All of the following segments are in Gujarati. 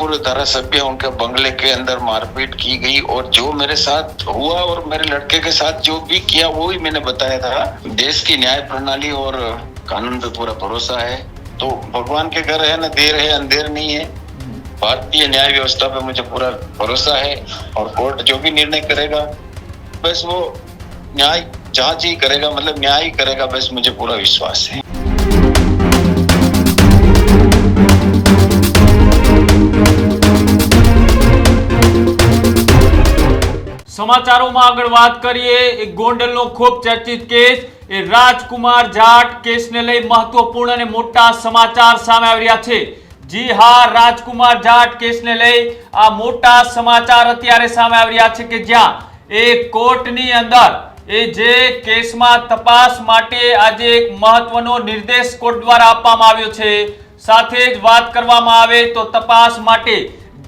पूर्व धारासभ्य उनके बंगले के अंदर मारपीट की गई और जो मेरे साथ हुआ और मेरे लड़के के साथ जो भी किया, वो ही मैंने बताया था। देश की न्याय प्रणाली और कानून पे पूरा भरोसा है। तो भगवान के घर है, ना देर है, अंधेर नहीं है। भारतीय न्याय व्यवस्था पे मुझे पूरा भरोसा है और कोर्ट जो भी निर्णय करेगा, बस वो न्याय जाँच ही करेगा मतलब न्याय ही करेगा, बस मुझे पूरा विश्वास है। સમાચારોમાં આગળ વાત કરીએ એક ગોંડલનો ખૂબ ચર્ચિત કેસ, એ રાજકુમાર જાટ કેસને લઈ મહત્વપૂર્ણ અને મોટા સમાચાર સામે આવી છે. જી હા, રાજકુમાર જાટ કેસને લઈ આ મોટા સમાચાર અત્યારે સામે આવી છે કે જ્યાં એ કોર્ટની અંદર એ જે કેસમાં તપાસ માટે આજે એક મહત્વનો નિર્દેશ કોર્ટ દ્વારા આપવામાં આવ્યો છે. સાથે જ વાત કરવામાં આવે તો તપાસ માટે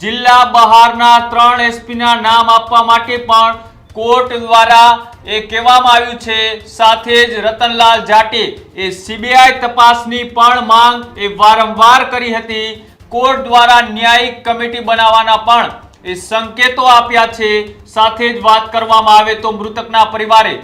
જિલ્લા બહારના ત્રણ એસપીના નામ આપવા માટે પણ કોર્ટ દ્વારા એ કહેવામાં આવ્યું છે. સાથે જ રતનલાલ જાટે એ સીબીઆઈ તપાસની પણ માંગ એ વારંવાર કરી હતી. કોર્ટ દ્વારા ન્યાયિક કમિટી બનાવવાના પણ એ સંકેતો આપ્યા છે. સાથે જ વાત કરવામાં આવે તો મૃતકના પરિવારે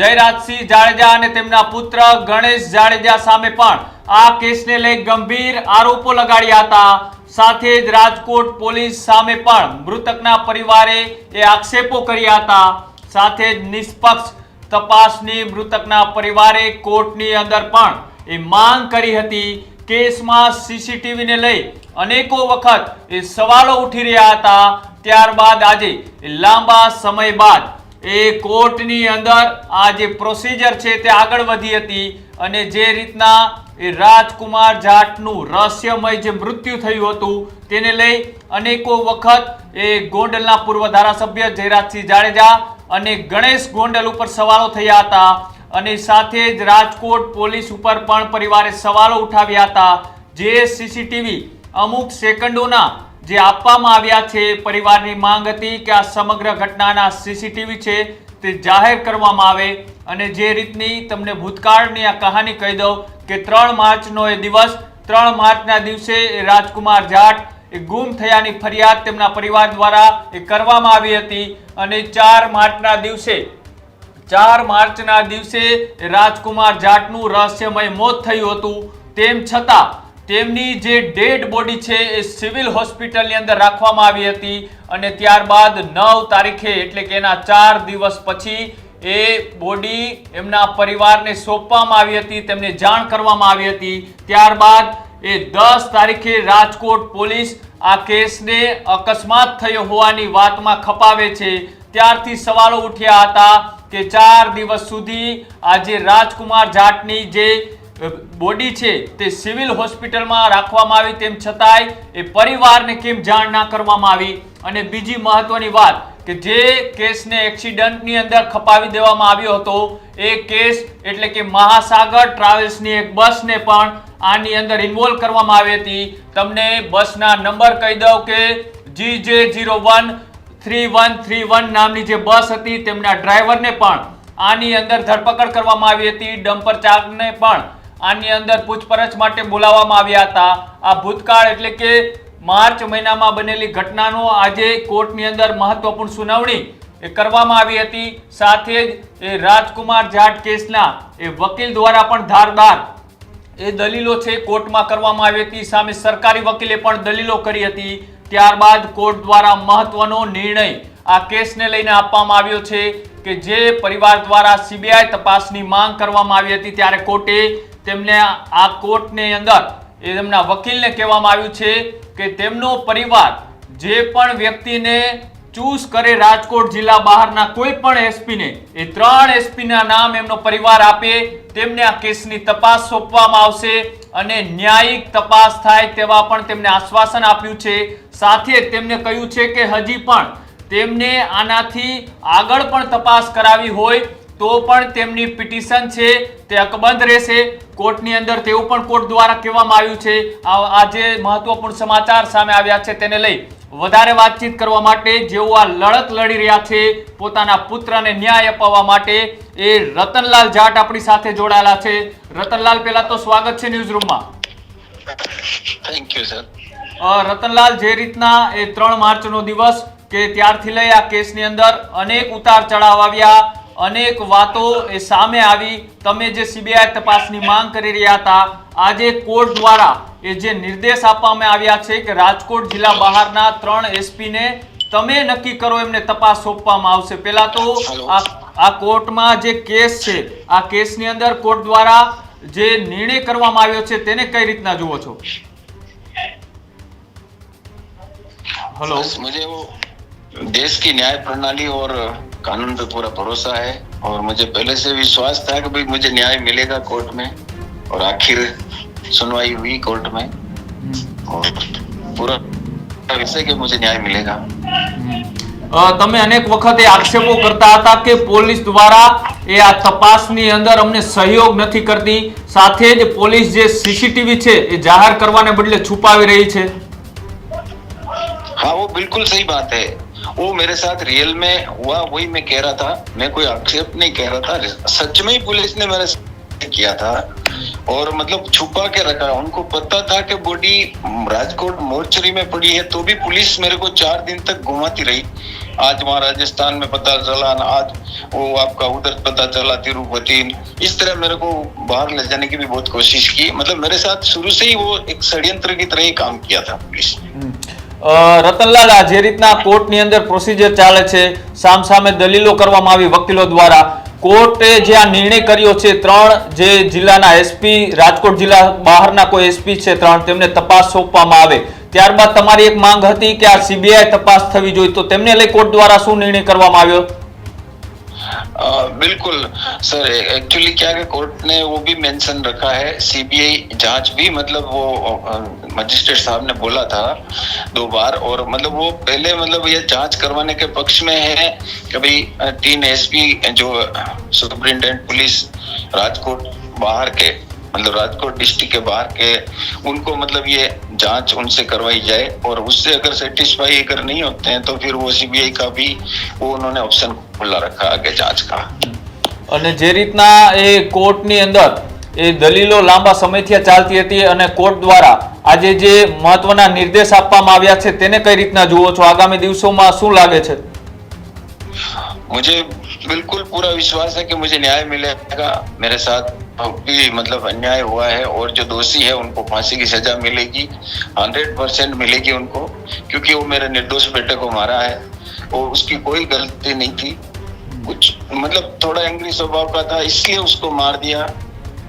જયરાજસિંહ જાડેજા અને તેમના પુત્ર ગણેશ જાડેજા સામે પણ આ કેસને લઈ ગંભીર આરોપો લગાડ્યા હતા. સાથે જ રાજકોટ પોલીસ સામે પણ મૃતકના પરિવારે એ આક્ષેપો કર્યા હતા. સાથે જ નિષ્પક્ષ તપાસની મૃતકના પરિવારે કોર્ટની અંદર પણ એ માંગ કરી હતી. કેસમાં સીસીટીવીને લઈ અનેકો વખત એ સવાલો ઉઠી રહ્યા હતા. ત્યારબાદ આજે લાંબા સમય બાદ એ કોર્ટની અંદર આ જે પ્રોસિજર છે તે આગળ વધી હતી અને જે રીતના એ રાજકુમાર જાટનું રહસ્યમય જે મૃત્યુ થયું હતું, તેને લઈ અનેકો વખત એ ગોંડલના પૂર્વ ધારાસભ્ય જયરાજસિંહ જાડેજા અને ગણેશ ગોંડલ ઉપર સવાલો થયા હતા અને સાથે જ રાજકોટ પોલીસ ઉપર પણ પરિવારે સવાલો ઉઠાવ્યા હતા. જે સીસીટીવી અમુક સેકન્ડોના જે આપવામાં આવ્યા છે, પરિવારની માંગ હતી કે આ સમગ્ર ઘટનાના સીસીટીવી છે તે જાહેર કરવામાં આવે અને જે રીતની તમને ભૂતકાળની આ કહાની કહી દઉં કે ત્રણ માર્ચનો એ દિવસ, ત્રણ માર્ચના દિવસે રાજકુમાર જાટ એ ગુમ થયાની ફરિયાદ તેમના પરિવાર દ્વારા એ કરવામાં આવી હતી અને ચાર માર્ચના દિવસે, ચાર માર્ચના દિવસે રાજકુમાર જાટનું રહસ્યમય મોત થયું હતું. તેમ છતાં તેમની જે ડેડ બોડી છે એ સિવિલ હોસ્પિટલની અંદર રાખવામાં આવી હતી અને ત્યારબાદ નવ તારીખે એટલે કે એના ચાર દિવસ પછી એ બોડી એમના પરિવારને સોંપવામાં આવી હતી, તેમને જાણ કરવામાં આવી હતી. ત્યારબાદ એ દસ તારીખે રાજકોટ પોલીસ આ કેસને અકસ્માત થયો હોવાની વાતમાં ખપાવે છે. ત્યારથી સવાલો ઉઠ્યા હતા કે ચાર દિવસ સુધી આજે રાજકુમાર જાટની જે બોડી છે તે સિવિલ હોસ્પિટલમાં રાખવામાં આવી, તેમ છતાંય એ પરિવારને કેમ જાણ ના કરવામાં આવી? અને બીજી મહત્વની વાત કે જે કેસને એક્સિડન્ટની અંદર ખપાવી દેવામાં આવ્યો હતો, એ કેસ એટલે કે મહાસાગર ટ્રાવેલ્સની એક બસને પણ આની અંદર ઇન્વોલ્વ કરવામાં આવી હતી. તમને બસના નંબર કહી દઉં કે G J zero one three one three one નામની જે બસ હતી, તેમના ડ્રાઈવરને પણ આની અંદર ધરપકડ કરવામાં આવી હતી. ડમ્પર ચાલકને પણ આની અંદર પૂછપરછ માટે બોલાવવામાં આવ્યા હતા. આ ભૂતકાળ એટલે કે માર્ચ મહિનામાં બનેલી ઘટનાનો આજે કોર્ટની અંદર મહત્વપૂર્ણ સુનાવણી એ કરવામાં આવી હતી. સાથે જ એ રાજકુમાર જાટ કેસના એ વકીલ દ્વારા પણ ધારદાર એ દલીલો છે કોર્ટમાં કરવામાં આવી હતી. સામે સરકારી વકીલે પણ દલીલો કરી હતી. ત્યારબાદ કોર્ટ દ્વારા મહત્વનો નિર્ણય આ કેસને લઈને આપવામાં આવ્યો છે કે જે પરિવાર દ્વારા સીબીઆઈ તપાસની માંગ કરવામાં આવી હતી ત્યારે કોર્ટે તેમને આ કોર્ટની અંદર એ તેમના વકીલને કહેવામાં આવ્યું છે કે તેમનો પરિવાર જે પણ વ્યક્તિને ચૂઝ કરે રાજકોટ જિલ્લા બહારના કોઈ પણ એસપીને, એ ત્રણ એસપીના નામ એમનો પરિવાર આપે, તેમને આ કેસની તપાસ સોંપવામાં આવશે અને ન્યાયિક તપાસ થાય તેવા પણ તેમને આશ્વાસન આપ્યું છે. સાથે તેમને કહ્યું છે કે હજી પણ તેમને આનાથી આગળ પણ તપાસ કરાવી હોય તો પણ તેમની પિટિશન છે તે અકબંધ રહેશે. કોર્ટની અંદર તેવું પણ કોર્ટ દ્વારા કહેવામાં આવ્યું છે આ આજે મહત્વપૂર્ણ સમાચાર સામે આવ્યા છે તેને લઈ વધારે વાતચીત કરવા માટે જેઓ આ લડત લડી રહ્યા છે પોતાના પુત્રને ન્યાય અપાવવા માટે એ રતનલાલ જાટ આપણી સાથે જોડાયેલા છે. રતનલાલ પહેલા તો સ્વાગત છે ન્યૂઝ રૂમમાં થેન્ક યુ સર રતનલાલ જે રીતના એ ત્રણ માર્ચનો દિવસ કે ત્યારથી લઈ આ કેસની અંદર અનેક ઉતાર ચઢાવ આવ્યા. અનેક વાતો એ સામે આવી. તમે જે સીબીઆઈ તપાસની માંગ કરી રહ્યા હતા આજે કોર્ટ દ્વારા એ જે નિર્દેશ આપવામાં આવ્યા છે કે રાજકોટ જિલ્લા બહારના ત્રણ એસપીને તમે નક્કી કરો એમને તપાસ સોંપવામાં આવશે. પહેલાં તો આ કોર્ટમાં જે કેસ છે આ કેસની અંદર કોર્ટ દ્વારા જે નિર્ણય કરવામાં આવ્યો છે તેને કઈ રીતના જુઓ છો? હેલો મુજે દેશ કી ન્યાય પ્રણાલી ઓર कानून पे पूरा भरोसा है और मुझे पहले से विश्वास था कि भाई मुझे न्याय मिलेगा कोर्ट में और आखिर सुनवाई हुई कोर्ट में और पूरा विषय कि मुझे न्याय मिलेगा અ, તમે અનેક વખતે આક્ષેપો કરતા હતા કે પોલીસ દ્વારા એ આ તપાસની અંદર અમને સહયોગ નથી કરતી સાથે જ પોલીસ જે સીસીટીવી છે એ જાહેર કરવાને બદલે છુપાવી રહી છે हाँ वो बिल्कुल सही बात है वो मेरे साथ रियल में हुआ वही मैं कह रहा था। मैं कोई आक्षेप नहीं कह रहा था। सच में ही पुलिस ने मेरे किया था। और मतलब छुपा के रखा। उनको पता था कि बॉडी राजकोट मोर्चरी में पड़ी है तो भी पुलिस मेरे को चार दिन तक घुमाती रही। आज वहाँ राजस्थान में पता चला आज वो आपका उधर पता चला तिरुपति। इस तरह मेरे को बाहर ले जाने की भी बहुत कोशिश की। मतलब मेरे साथ शुरू से ही वो एक षड्यंत्र की तरह ही काम किया था पुलिस ने। અ, રતનલાલ આ જે રીતના કોર્ટની અંદર પ્રોસિજર ચાલે છે સામ સામે દલીલો કરવામાં આવી વકીલો દ્વારા, કોર્ટે જે આ નિર્ણય કર્યો છે, ત્રણ જે જિલ્લાના એસપી, રાજકોટ જિલ્લા બહારના કોઈ એસપી છે ત્રણ, તેમને તપાસ સોંપવામાં આવે. ત્યારબાદ તમારી એક માંગ હતી કે આ સીબીઆઈ તપાસ થવી જોઈએ, તો તેમને લઈ કોર્ટ દ્વારા શું નિર્ણય કરવામાં આવ્યો? बिल्कुल सर एक्चुअली क्या है कोर्ट ने वो भी मेंशन रखा है सीबीआई जाँच भी मतलब वो मजिस्ट्रेट साहब ने बोला था दो बार और मतलब वो पहले मतलब ये जाँच करवाने के पक्ष में है कि भाई अ, तीन एसपी जो सुप्रिंटेंडेंट पुलिस राजकोट बाहर के मतलब राजकोट डिस्ट्रिक्ट के बाहर के उनको मतलब ये जांच उनसे करवाई जाए और उससे अगर सेटिस्फाई अगर नहीं होते हैं तो फिर वो सीबीआई का भी वो उन्होंने ऑप्शन खुला रखा आगे जांच का અને જે રીતના એ કોર્ટની અંદર એ દલીલો લાંબા સમયથી આ ચાલતી હતી અને કોર્ટ દ્વારા આજે જે મહત્વના નિર્દેશ આપવામાં આવ્યા છે તેને કઈ રીતના જુઓ છો આગામી દિવસોમાં શું લાગે છે मुझे बिल्कुल पूरा विश्वास है कि मुझे न्याय मिलेगा मेरे साथ भी मतलब अन्याय हुआ है और जो दोषी है उनको फांसी की सजा मिलेगी हंड्रेड परसेंट मिलेगी उनको, क्योंकि वो मेरे निर्दोष बेटे को मारा है और उसकी कोई गलती नहीं थी। कुछ मतलब थोड़ा एंग्री स्वभाव का था, इसलिए उसको मार दिया।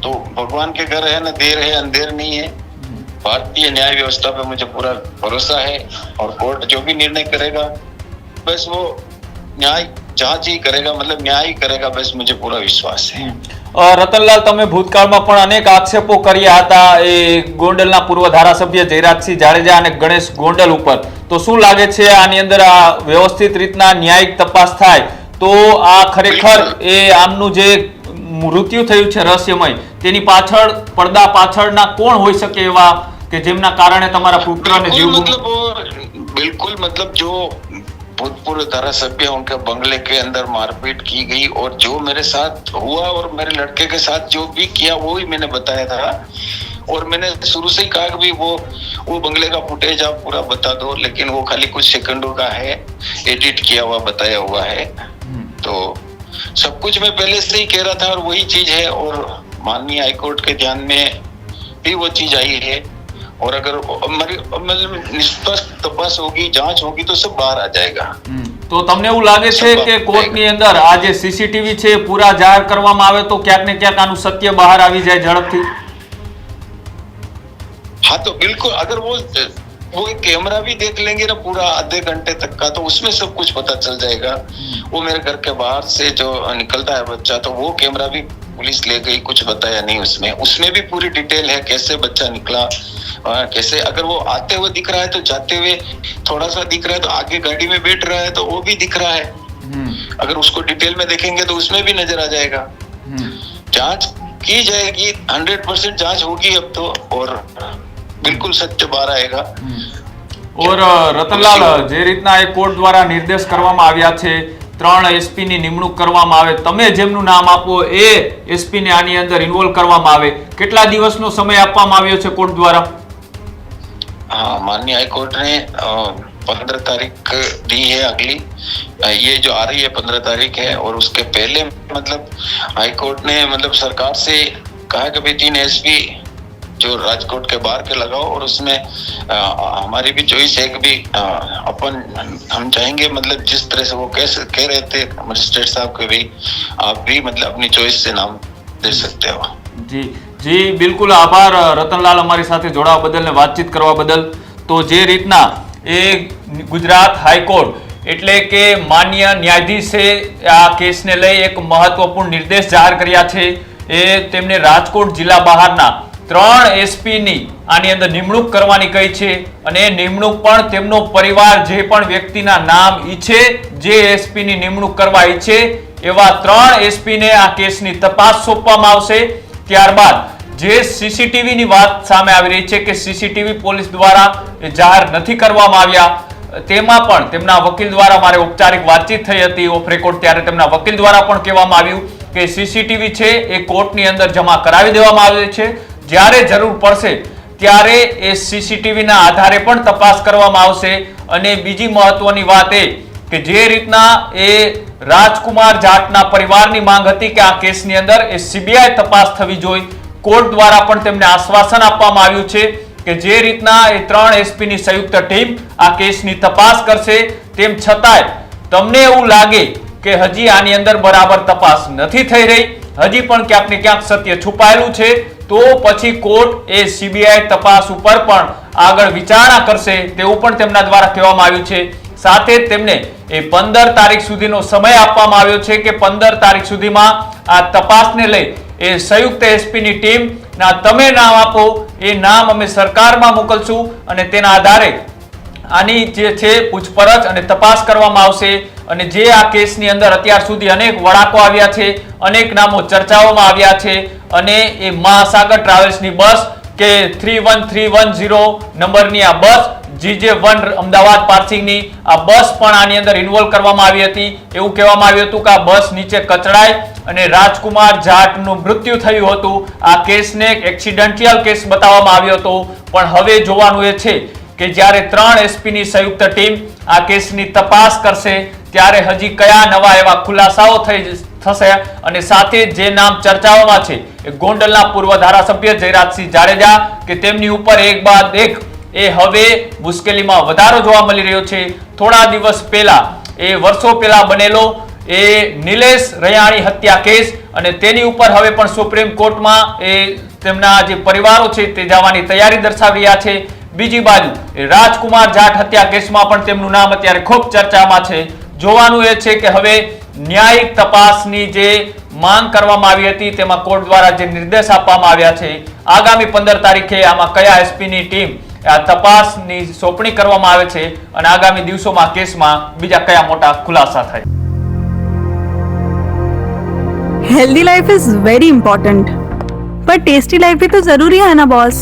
तो भगवान के घर है, ना देर है, अंधेर नहीं है। भारतीय न्याय व्यवस्था पे मुझे पूरा भरोसा है और कोर्ट जो भी निर्णय करेगा, बस वो न्याय जाँच ही करेगा मतलब न्याय ही करेगा, बस मुझे पूरा विश्वास है। રતનલાલ તમે ભૂતકાળમાં પણ અનેક આક્ષેપો કર્યા હતા એ ગોંડલના પૂર્વ ધારાસભ્ય જયરાજસિંહ જાડેજા અને ગણેશ ગોંડલ ઉપર. તો શું લાગે છે આની અંદર આ વ્યવસ્થિત રીતના ન્યાયિક તપાસ થાય? તો આ ખરેખર એ આમનું જે મૃત્યુ થયું છે રહસ્યમય તેની પાછળ પડદા પાછળના કોણ હોઈ શકે એવા કે જેમના કારણે તમારા પુત્રને જીવ બિલકુલ મતલબ જો भूतपूर्व धारासभ्य उनके बंगले के अंदर मारपीट की गई और जो मेरे साथ हुआ और मेरे लड़के के साथ जो भी किया वो ही मैंने बताया था। और मैंने शुरू से ही कहा कि भाई वो वो बंगले का फुटेज आप पूरा बता दो लेकिन वो खाली कुछ सेकंडों का है एडिट किया हुआ बताया हुआ है। तो सब कुछ मैं पहले से ही कह रहा था और वही चीज़ है और माननीय हाईकोर्ट के ध्यान में भी वो चीज़ आई है। और अगर हमारी मतलब निष्पक्ष तपास होगी जांच होगी तो सब बाहर आ जाएगा હમ. તો તમને એવું લાગે છે કે કોર્ટની અંદર આ જે સીસીટીવી છે એ પૂરા જાહેર કરવામાં આવે તો ક્યાંક ને ક્યાંક આનું સત્ય બહાર આવી જાય ઝડપથી हाँ तो बिल्कुल अगर वो वो एक कैमरा भी देख लेंगे ना पूरा आधे घंटे तक का तो उसमें सब कुछ पता चल जाएगा वो मेरे घर के बाहर से जो निकलता है बच्चा तो वो कैमरा भी पुलिस ले गई कुछ बताया नहीं उसमें उसमें भी पूरी डिटेल है कैसे बच्चा निकला आ, कैसे अगर वो आते हुए दिख रहा है तो जाते हुए थोड़ा सा दिख रहा है तो आगे गाड़ी में बैठ रहा है तो वो भी दिख रहा है હમ. अगर उसको डिटेल में देखेंगे तो उसमें भी नजर आ जाएगा હમ. जांच की जाएगी हंड्रेड परसेंट जांच होगी अब तो और बिल्कुल सत्य बाहर आएगा ઓર અ, રતનલાલ જે રીતના એ કોર્ટ દ્વારા નિર્દેશ કરવામાં આવ્યા છે ત્રણ એસપી ની નિમણૂક કરવામાં આવે તમે જેમનું નામ આપો એ એસપી ને આની અંદર ઇન્વોલ્વ કરવામાં આવે કેટલા દિવસનો સમય આપવામાં આવ્યો છે કોર્ટ દ્વારા हाँ माननीय हाईकोर्ट ने पंद्रह तारीख दी है अगली। ये जो आ रही है पंद्रह तारीख है और उसके पहले मतलब हाईकोर्ट ने मतलब सरकार से कहा कि भाई तीन एसपी जो राजकोट के बाहर के लगाओ और उसमें अ, हमारी भी चॉइस है कि भी अ, अपन हम चाहेंगे मतलब जिस तरह से वो कैसे कह रहे थे मजिस्ट्रेट साहब के भाई आप भी मतलब अपनी चॉइस से नाम दे सकते हो। જી જી, બિલકુલ આભાર રતનલાલ અમારી સાથે જોડાવા બદલ ને વાતચીત કરવા બદલ. તો જે રીતના એ ગુજરાત હાઈકોર્ટ એટલે કે માન્ય ન્યાયાધીશે આ કેસને લઈ એક મહત્વપૂર્ણ નિર્દેશ જાહેર કર્યા છે, એ તેમને રાજકોટ જિલ્લા બહારના ત્રણ એસપીની આની અંદર નિમણૂક કરવાની કહી છે અને નિમણૂક પણ તેમનો પરિવાર જે પણ વ્યક્તિના નામ ઈચ્છે, જે એસપીની નિમણૂક કરવા ઈચ્છે, એવા ત્રણ એસપીને આ કેસની તપાસ સોંપવામાં આવશે. ત્યારબાદ જે સીસીટીવી ની વાત સામે આવી રહી છે કે સીસીટીવી પોલીસ દ્વારા જાહેર નથી કરવામાં આવ્યા, તેમાં પણ તેમના વકીલ દ્વારા મારે ઔપચારિક વાતચીત થઈ હતી, ઓફ રેકોર્ડ ત્યારે તેમના વકીલ દ્વારા પણ કહેવામાં આવ્યું કે સીસીટીવી છે એ કોર્ટની અંદર જમા કરાવી દેવામાં આવે છે. જ્યારે જરૂર પડશે ત્યારે એ સીસીટીવીના આધારે પણ તપાસ કરવામાં આવશે અને બીજી મહત્વની વાત એ કે જે રીતના એ રાજકુમાર જાટના પરિવારની માંગ હતી કે આ કેસની અંદર એ સીબીઆઈ તપાસ થવી જોઈએ. કોર્ટ દ્વારા પણ તેમને આશ્વાસન આપવામાં આવ્યું છે કે જે રીતના એ ત્રણ એસપીની સંયુક્ત ટીમ આ કેસની તપાસ કરશે, તેમ છતાંય તમને એવું લાગે કે હજી આની અંદર બરાબર તપાસ નથી થઈ રહી, હજી પણ ક્યાંક ને ક્યાંક સત્ય છુપાયેલું છે, તો પછી કોર્ટ એ સીબીઆઈ તપાસ ઉપર પણ આગળ વિચારણા કરશે તેવું પણ તેમના દ્વારા કહેવામાં આવ્યું છે. સાથે તેમને એ પંદર તારીખ સુધીનો સમય આપવામાં આવ્યો છે કે પંદર તારીખ સુધીમાં આ તપાસને લઈ એ સંયુક્ત એસપીની ટીમ, ના તમે નામ આપો, એ નામ અમે સરકારમાં મોકલશું અને તેના આધારે આની જે છે પૂછપરછ અને તપાસ કરવામાં આવશે અને જે આ કેસની અંદર અત્યાર સુધી અનેક વળાકો આવ્યા છે, અનેક નામો ચર્ચાઓમાં આવ્યા છે અને એ મહાસાગર ટ્રાવેલ્સની બસ કે three one three one zero નંબરની આ બસ જીજે વન અમદાવાદ પાર્સિંગની આ બસ પણ આની અંદર ઇન્વોલ્વ કરવામાં આવી હતી. એવું કહેવામાં આવ્યું હતું કે આ બસ નીચે કચડાઈ અને રાજકુમાર જાટનું મૃત્યુ થયું હતું. આ કેસને એક એક્સિડન્ટિયલ કેસ બતાવવામાં આવ્યો હતો. પણ હવે જોવાનું એ છે કે જ્યારે ત્રણ એસપીની સંયુક્ત ટીમ આ કેસની તપાસ કરશે, ત્યારે હજી કયા નવા એવા ખુલાસાઓ થઈ થશે અને સાથે જે નામ ચર્ચાઓમાં છે એ ગોંડલના પૂર્વ ધારાસભ્ય જયરાજસિંહ જાડેજા કે તેમની ઉપર એક બાદ એક એ હવે મુશ્કેલીમાં વધારો જોવા મળી રહ્યો છે. થોડા દિવસ પહેલા, એ વર્ષો પહેલા બનેલો એ નિલેશ રૈયાણી હત્યા કેસ અને તેની ઉપર હવે પણ સુપ્રીમ કોર્ટમાં એ તેમના જે પરિવારો છે તે જવાની તૈયારી દર્શાવી રહ્યા છે. બીજી બાજુ રાજકુમાર જાટ હત્યા કેસમાં પણ તેમનું નામ અત્યારે ખૂબ ચર્ચામાં છે. જોવાનું એ છે કે હવે ન્યાયિક તપાસની જે માંગ કરવામાં આવી હતી તેમાં કોર્ટ દ્વારા જે નિર્દેશ આપવામાં આવ્યા છે. આગામી પંદર તારીખે આમાં કયા એસપીની ટીમ આ તપાસની સોંપણી કરવામાં આવે છે અને આગામી દિવસોમાં કેસમાં બીજા કયા મોટા ખુલાસા થાય? Healthy life is very important પર ટેસ્ટી લાઈફ ભી તો જરૂરી હે ના બોસ